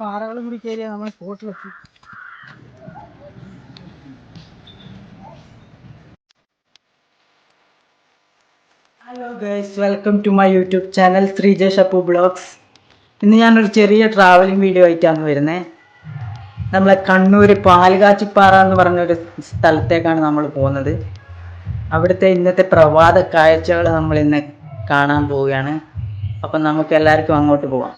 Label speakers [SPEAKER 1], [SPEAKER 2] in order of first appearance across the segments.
[SPEAKER 1] പാറകളും കൂടി കയറിയാൽ നമ്മൾ സ്പോട്ടിലെത്തി hello guys welcome to my YouTube channel Sreejesh Appu blogs ഇന്ന് ഞാനൊരു ചെറിയ ട്രാവലിംഗ് വീഡിയോ ആയിട്ടാണ് വരുന്നത് നമ്മളെ കണ്ണൂർ പാലുകാച്ചിപ്പാറ എന്ന് പറഞ്ഞൊരു സ്ഥലത്തേക്കാണ് നമ്മൾ പോകുന്നത്. അവിടുത്തെ ഇന്നത്തെ പ്രഭാത കാഴ്ചകൾ നമ്മൾ ഇന്ന് കാണാൻ പോവുകയാണ്. അപ്പം നമുക്ക് എല്ലാവർക്കും അങ്ങോട്ട് പോവാം.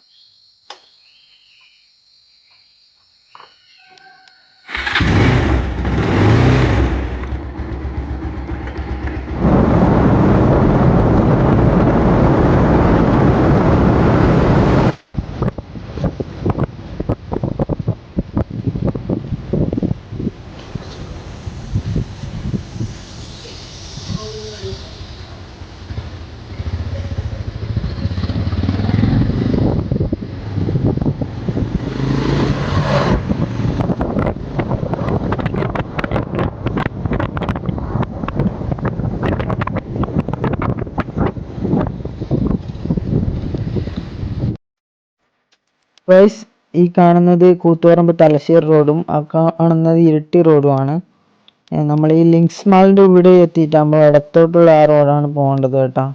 [SPEAKER 1] ഗൈസ് ഈ കാണുന്നത് കൂത്തുപറമ്പ് തലശ്ശേരി റോഡും ആ കാണുന്നത് ഇരിട്ടി റോഡുമാണ്. നമ്മൾ ഈ ലിങ്ക്സ് മാളിന്റെ ഇവിടെ എത്തിയിട്ടാകുമ്പോൾ ഇടത്തോട്ടുള്ള ആ റോഡാണ് പോകേണ്ടത് കേട്ടോ.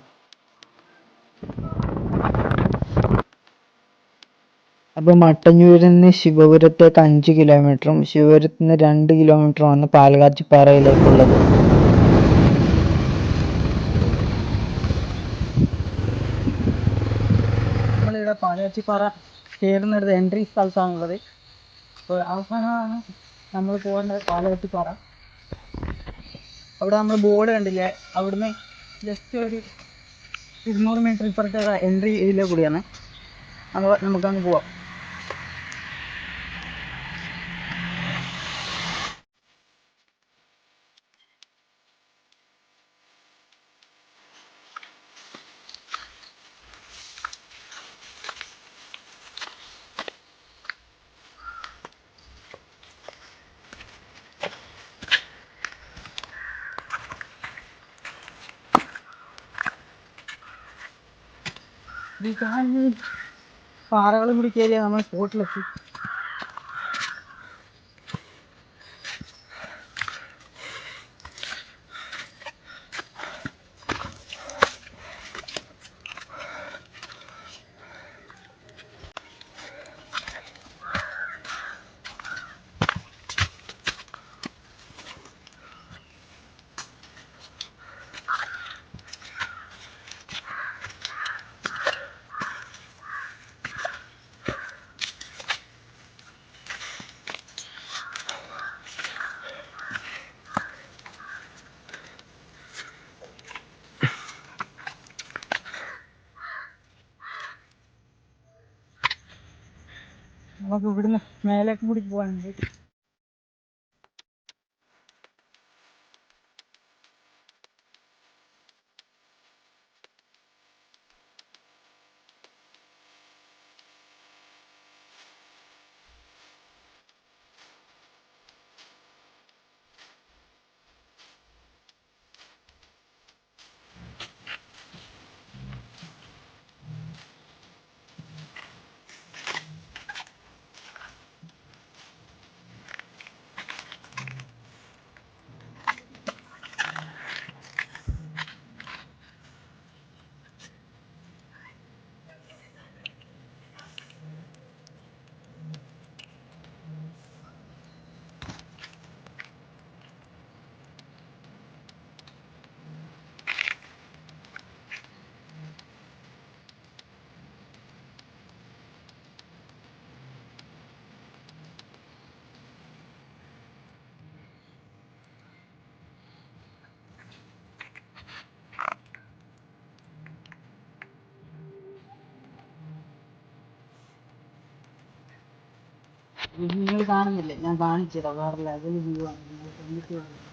[SPEAKER 1] അപ്പോൾ മട്ടന്നൂരിൽ നിന്ന് ശിവപുരത്തേക്ക് അഞ്ച് കിലോമീറ്ററും ശിവപുരത്ത് നിന്ന് രണ്ട് കിലോമീറ്ററുമാണ് പാലക്കാച്ചിപ്പാറയിലേക്കുള്ളത് നമ്മളിവിടെ പാലക്കാച്ചിപ്പാറ കയറുന്നിടത്ത് എൻട്രി സ്ഥലത്താണുള്ളത്. അപ്പോൾ അവസാനമാണ് നമ്മൾ പോകേണ്ടത് പാലക്കാച്ചിപ്പാറ അവിടെ നമ്മൾ ബോർഡ് കണ്ടില്ലേ? അവിടുന്ന് ജസ്റ്റ് ഒരു ഇരുന്നൂറ് മീറ്റർ ഇപ്പുറത്തെ എൻട്രി ഇതിലെ കൂടിയാണ്. അപ്പോൾ നമുക്കങ്ങ് പോവാം. പാറകളും കൂടി കയറിയാൽ നമ്മൾ സ്പോട്ടിലെത്തി. നമുക്ക് ഇവിടുന്ന് മേലേക്ക് കൂടി പോകാനുണ്ട് നിങ്ങൾ കാണുന്നില്ലേ? ഞാൻ കാണിച്ചു തരാം വേറെ ലെവൽ വ്യൂ ആണ്.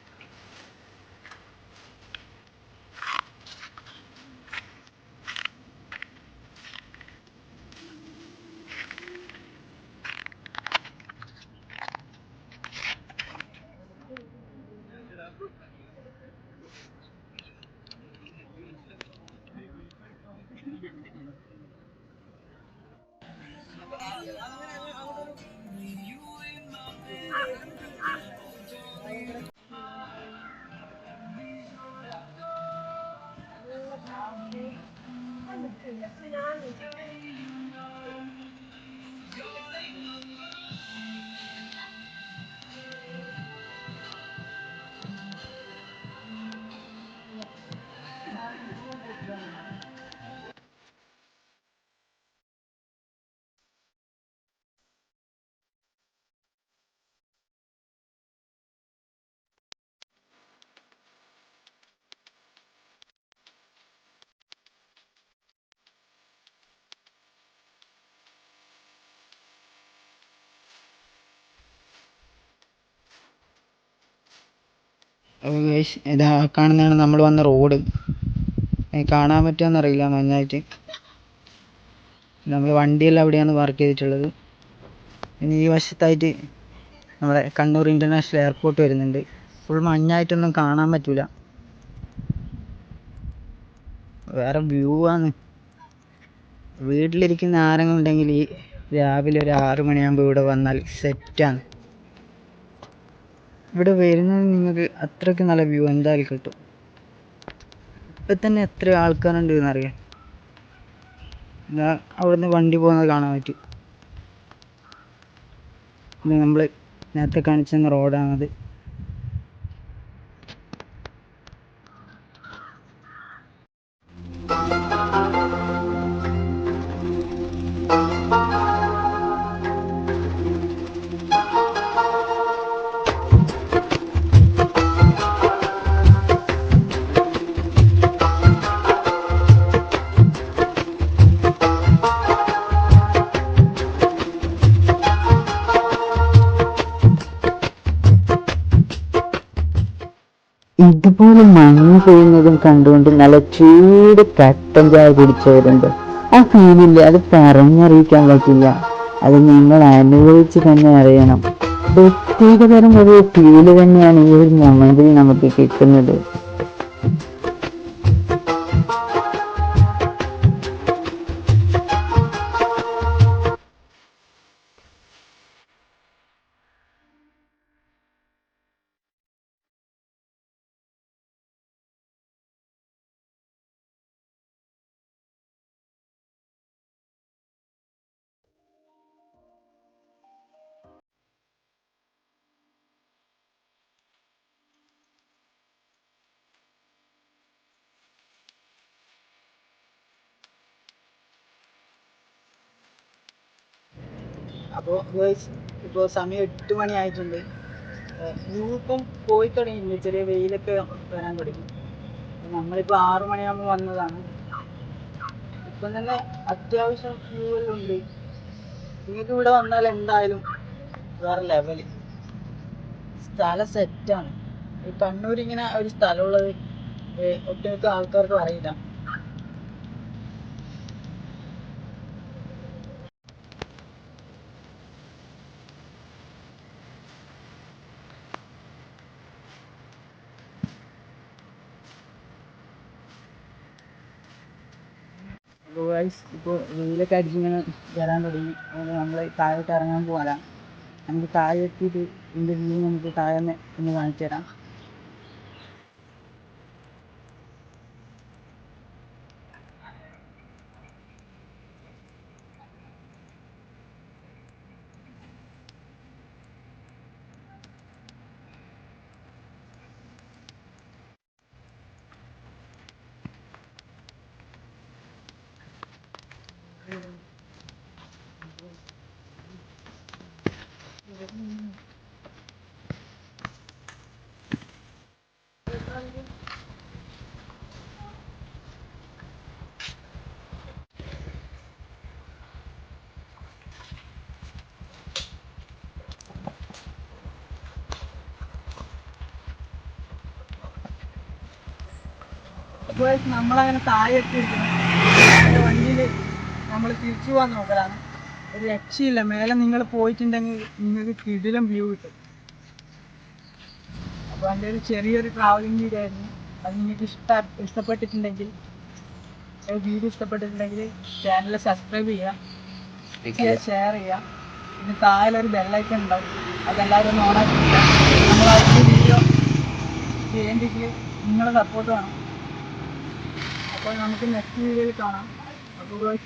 [SPEAKER 1] അപ്പോൾ ഗൈസ് ഇതാ കാണുന്നതാണ് നമ്മൾ വന്ന റോഡ്. കാണാൻ പറ്റുമോന്ന് അറിയില്ല നന്നായിട്ട്. നമ്മൾ വണ്ടിയെല്ലാം അവിടെയാണ് പാർക്ക് ചെയ്തിട്ടുള്ളത്. ഇനി ഈ വശത്തായിട്ട് നമ്മുടെ കണ്ണൂർ ഇന്റർനാഷണൽ എയർപോർട്ട് വരുന്നുണ്ട്. ഫുൾ മഞ്ഞായിട്ടൊന്നും കാണാൻ പറ്റില്ല വേറെ വ്യൂ ആണ്. വീട്ടിലിരിക്കുന്ന ആരെങ്കിലും ഉണ്ടെങ്കിൽ ഈ രാവിലെ ഒരു ആറ് മണിയാകുമ്പോൾ ഇവിടെ വന്നാൽ സെറ്റാണ് ഇവിടെ വരുന്നത് നിങ്ങൾക്ക് അത്രയ്ക്ക് നല്ല വ്യൂ എന്തായാലും കിട്ടും. ഇപ്പം തന്നെ എത്ര ആൾക്കാരുണ്ട് എന്നറിയാം. അവിടുന്ന് വണ്ടി പോകുന്നത് കാണാൻ പറ്റും. നമ്മൾ നേരത്തെ കാണിച്ചു തന്ന റോഡാണത്. ഇതുപോലെ മഞ്ഞ് പെയ്യുന്നതും കണ്ടുകൊണ്ട് നല്ല ചൂട് കട്ടൻ ചായ കുടിച്ചവരുണ്ട്. ആ ഫീലില്ല? അത് പറഞ്ഞറിയിക്കാൻ പറ്റില്ല. അത് നിങ്ങൾ അനുഭവിച്ച് തന്നെ അറിയണം. പ്രത്യേകതരം ഒരു ഫീൽ തന്നെയാണ് ഈ ഒരു മൊമെന്റിൽ നമുക്ക് കിട്ടുന്നത്. അപ്പോൾ ഇപ്പോൾ സമയം എട്ട് മണി ആയിട്ടുണ്ട്. ഇപ്പം പോയി തുടങ്ങി ചെറിയ വെയിലൊക്കെ വരാൻ തുടങ്ങി. നമ്മളിപ്പോൾ ആറു മണിയാകുമ്പോൾ വന്നതാണ്. ഇപ്പം തന്നെ അത്യാവശ്യം വ്യൂ എല്ലാം ഉണ്ട്. നിങ്ങൾക്ക് ഇവിടെ വന്നാൽ എന്തായാലും വേറെ ലെവൽ സ്ഥലം സെറ്റാണ് ഈ കണ്ണൂർ ഇങ്ങനെ ഒരു സ്ഥലമുള്ളത് ഒട്ടുമിക്ക ആൾക്കാർക്കും അറിയില്ല. അപ്പോൾ ഗൈസ് ഇപ്പോൾ വെയിലൊക്കെ അടിച്ചിങ്ങനെ വരാൻ തുടങ്ങി. അതുകൊണ്ട് നമ്മൾ താഴോട്ട് ഇറങ്ങാൻ പോകാനാണ് നമുക്ക് താഴെ എത്തിയിട്ട് ഇതിന്റെ വ്യൂ നമുക്ക് താഴെ നിന്ന് ഒന്ന് കാണിച്ചു തരാം അപ്പോൾ നമ്മളങ്ങനെ താഴെ എത്തിയിരിക്കുന്നു. വണ്ടിയിൽ നമ്മൾ തിരിച്ചു പോകാൻ നോക്കലാണ്. ഒരു രക്ഷയില്ല. മേലെ നിങ്ങൾ പോയിട്ടുണ്ടെങ്കിൽ നിങ്ങൾക്ക് കിടിലം വ്യൂ കിട്ടും. അപ്പോൾ എന്റെ ഒരു ചെറിയൊരു ട്രാവലിംഗ് വീഡിയോ ആയിരുന്നു. അത് നിങ്ങൾക്ക് ഇഷ്ട ഇഷ്ടപ്പെട്ടിട്ടുണ്ടെങ്കിൽ വീഡിയോ ഇഷ്ടപ്പെട്ടിട്ടുണ്ടെങ്കിൽ ചാനൽ സബ്സ്ക്രൈബ് ചെയ്യുക ഷെയർ ചെയ്യുക പിന്നെ താഴെ ഒരു ബെല്ലൈക്കൺ ഉണ്ടാവും അതെല്ലാവരും ഒന്ന് ഓണാക്കി നമ്മൾ അടുത്ത വീഡിയോ ചെയ്യേണ്ടെങ്കിൽ നിങ്ങളുടെ സപ്പോർട്ട് വേണം. അപ്പോൾ നമുക്ക് നെക്സ്റ്റ് വീഡിയോയിൽ കാണാം. ഗോഡ്